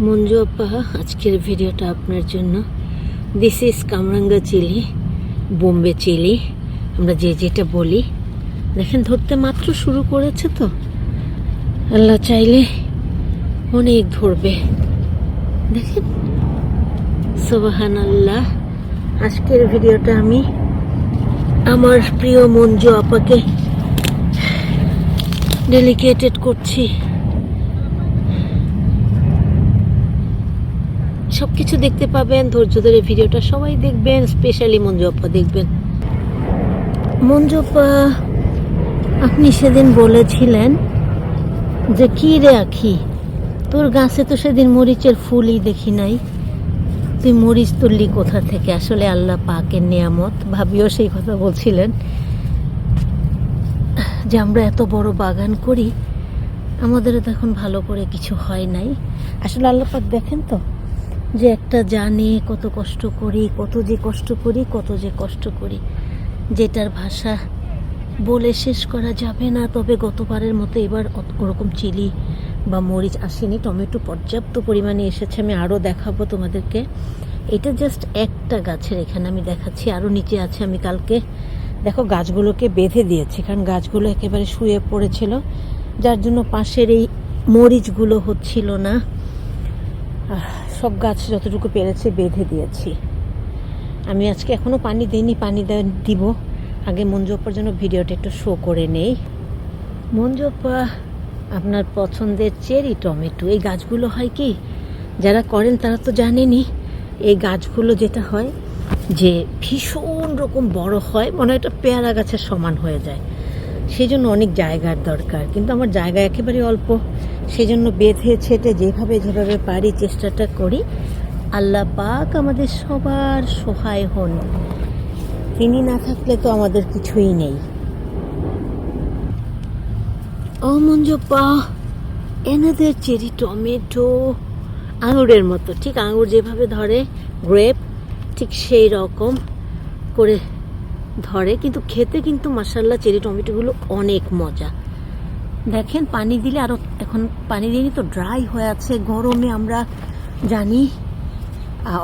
মঞ্জু আপা, আজকের ভিডিওটা আপনার জন্য। This is kamranga chilli Bombay chilli আমরা যে যেটা বলি। দেখেন, ধরতে মাত্র শুরু করেছে তো। আল্লাহ চাইলে অনেক ধরবে। দেখেন সোবাহান আল্লাহ আজকের ভিডিওটা আমি আমার প্রিয় মঞ্জু আপাকে ডেলিকেটেড করছি। সব কিছু দেখতে পাবেন, ধৈর্য ধরে ভিডিওটা সবাই দেখবেন স্পেশালি মঞ্জু আপা দেখবেন। মঞ্জু আপা, আপনি সেদিন বলেছিলেন যে, কি রে আখি? তোর গাছে তো সেদিন মরিচের ফুলই দেখি নাই। তুই মরিচ তুললি কোথা থেকে? আসলে আল্লাহ পাকের নিয়ামত। ভাবিও সেই কথা বলছিলেন। যে, আমরা এত বড় বাগান করি, আমাদেরও তো এখন ভালো করে কিছু হয় নাই। আসলে আল্লাহ পাক দেখেন তো? যে একটা জানে কত কষ্ট করি, কত যে কষ্ট করি, কত যে কষ্ট করি। যেটার ভাষা বলে শেষ করা যাবে না, তবে গতবারের মতো এবার ওরকম চিলি বা মরিচ আসেনি। টমেটো পর্যাপ্ত পরিমাণে এসেছে, আমি আরও দেখাবো তোমাদেরকে। এটা জাস্ট একটা গাছের, এখানে আমি দেখাচ্ছি, আরও নিচে আছে, আমি কালকে দেখো গাছগুলোকে বেঁধে দিয়েছি, কারণ গাছগুলো একেবারে শুয়ে পড়েছিল, যার জন্য পাশের এই মরিচগুলো হচ্ছিল না। সব গাছ যতটুকু পেরেছে বেঁধে দিয়েছি। আমি আজকে এখনও পানি দিইনি, পানি দিব। আগে মঞ্জুপার জন্য ভিডিওটা একটু শো করে নেই। মঞ্জুপা আপনার পছন্দের চেরি টমেটো, এই গাছগুলো হয় কি, যারা করেন তারা তো জানেনই, এই গাছগুলো যেটা হয় যে ভীষণ রকম বড় হয়, মনে হয় একটা পেয়ারা গাছের সমান হয়ে যায়। সেই জন্য অনেক জায়গার দরকার। কিন্তু আমার জায়গা একেবারে অল্প। সেই জন্য বেঁধে ছেটে যেভাবে যেভাবে পারি চেষ্টাটা করি, আল্লাহ পাক আমাদের সবার সহায় হন। তিনি না থাকলে তো আমাদের কিছুই নেই। ও মঞ্জপা, এনাদের চেরি টমেটো, আঙুরের মতো। ঠিক আঙুর যেভাবে ধরে, গ্রেপ, ঠিক সেই রকম করে ধরে, কিন্তু খেতে কিন্তু মাসাল্লা চেরি টমেটোগুলো অনেক মজা। দেখেন, পানি দিলে আরও এখন পানি দিইনি তো ড্রাই হয়ে আছে। গরমে আমরা জানি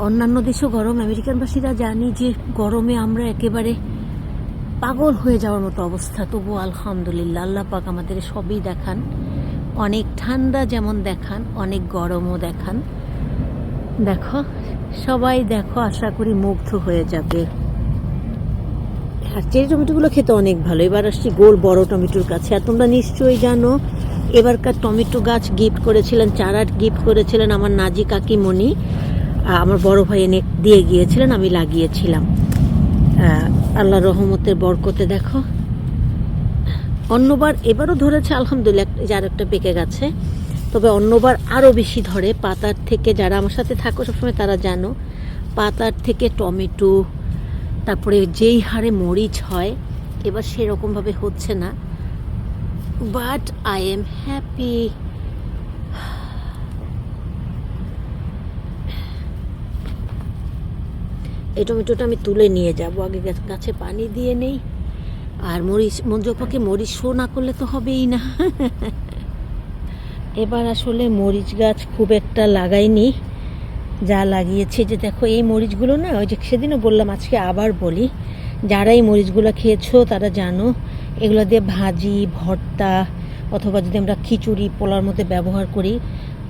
অন্যান্য দেশেও গরম, আমেরিকানবাসীরা জানি যে গরমে আমরা একেবারে পাগল হয়ে যাওয়ার মতো অবস্থা। তবু আলহামদুলিল্লাহ, আল্লাহ পাক আমাদের সবই দেখান। অনেক ঠান্ডা যেমন দেখান, অনেক গরমও দেখান। দেখো, সবাই দেখো, আশা করি মুগ্ধ হয়ে যাবে। আর চেরি টমেটোগুলো খেতে অনেক ভালো। এবার আসছি গোল বড় টমেটোর কাছে। আর তোমরা নিশ্চয়ই জানো, এবারকার টমেটো গাছ গিফট করেছিলেন চারা গিফট করেছিলেন আমার নাজি কাকিমণি। আমার বড় ভাই এনে দিয়ে গিয়েছিলেন, আমি লাগিয়েছিলাম। আল্লাহ রহমতের বরকতে দেখো। অন্যবার এবারও ধরেছে, আলহামদুলিল্লাহ, যার একটা পেকে গেছে। তবে অন্যবার আরও বেশি ধরে। পাতার থেকে যারা আমার সাথে থাকো সবসময় তারা জানো, পাতার থেকে টমেটো তারপরে যেই হারে মরিচ হয়, এবার সেরকমভাবে হচ্ছে না। বাট আই এম হ্যাপি এই টমেটোটা আমি তুলে নিয়ে যাব। আগে গাছে পানি দিয়ে নেই। আর মরিচ মঞ্জপাকে মরিচ শো না করলে তো হবেই না। এবার আসলে মরিচ গাছ খুব একটা লাগাইনি। যা লাগিয়েছে যে দেখো, এই মরিচগুলো না, ওই যে সেদিনও বললাম, আজকে আবার বলি। যারা এই মরিচগুলো খেয়েছো, তারা জানো, এগুলো দিয়ে ভাজি, ভর্তা, অথবা যদি আমরা খিচুড়ি, পোলার মধ্যে ব্যবহার করি,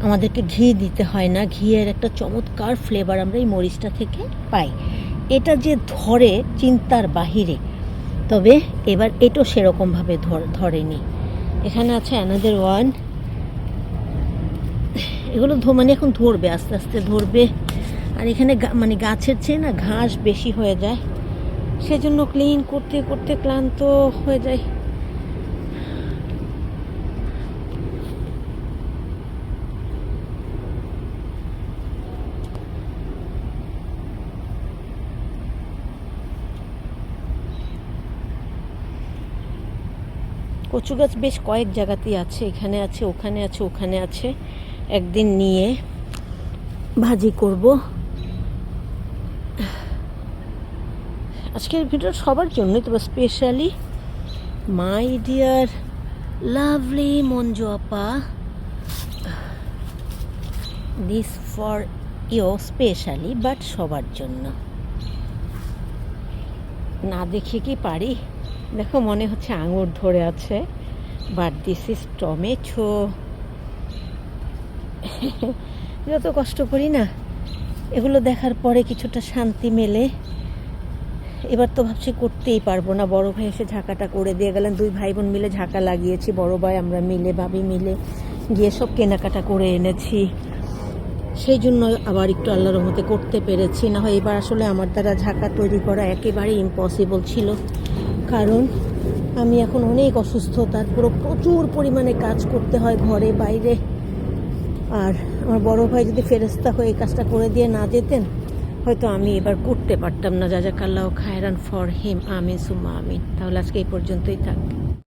আমাদেরকে ঘি দিতে হয় না। ঘিয়ের একটা চমৎকার ফ্লেভার আমরা এই মরিচটা থেকে পাই। এটা যে ধরে চিন্তার বাহিরে, তবে এবার এটাও সেরকমভাবে ধর, ধরেনি। এখানে আছে অ্যানাদের ওয়ান এগুলো মানে এখন ধরবে, আস্তে আস্তে ধরবে। আর এখানে মানে গাছের চেয়ে না ঘাস বেশি হয়ে যায়। সেজন্য ক্লিন করতে করতে ক্লান্ত হয়ে যায়। কচু গাছ বেশ কয়েক জায়গাতেই আছে। এখানে আছে, ওখানে আছে ওখানে আছে। একদিন নিয়ে ভাজি করব। আজকের ভিডিও সবার জন্যই, তবে specially my dear lovely Manju apa this for you specially but সবার জন্য। না দেখে কি পারি? দেখো মনে হচ্ছে আঙুর ধরে আছে বাট দিস ইজ টমেটো যত কষ্ট করি না, এগুলো দেখার পরে কিছুটা শান্তি মেলে। এবার তো ভাবছি করতেই পারব না। বড় ভাই এসে ঝাঁকাটা করে দিয়ে গেলেন। দুই ভাই বোন মিলে ঝাঁকা লাগিয়েছি। বড় ভাই, আমরা মিলে, ভাবি মিলে গিয়ে সব কেনাকাটা করে এনেছি। সেই জন্য আবার একটু আল্লাহর রহমতে করতে পেরেছি। না হয় এবার আসলে আমার দ্বারা ঝাঁকা তৈরি করা একেবারে ইম্পসিবল ছিল। কারণ আমি এখন অনেক অসুস্থ, তারপরও প্রচুর পরিমাণে কাজ করতে হয় ঘরে, বাইরে। আর আমার বড় ভাই যদি ফেরস্তা হয়ে এই কাজটা করে দিয়ে না যেতেন, হয়তো আমি এবার করতে পারতাম না। যা যা কাল্লাহ খায়রান ফর হিম, আমিন সুমা আমিন। তাহলে আজকে এই পর্যন্তই থাক।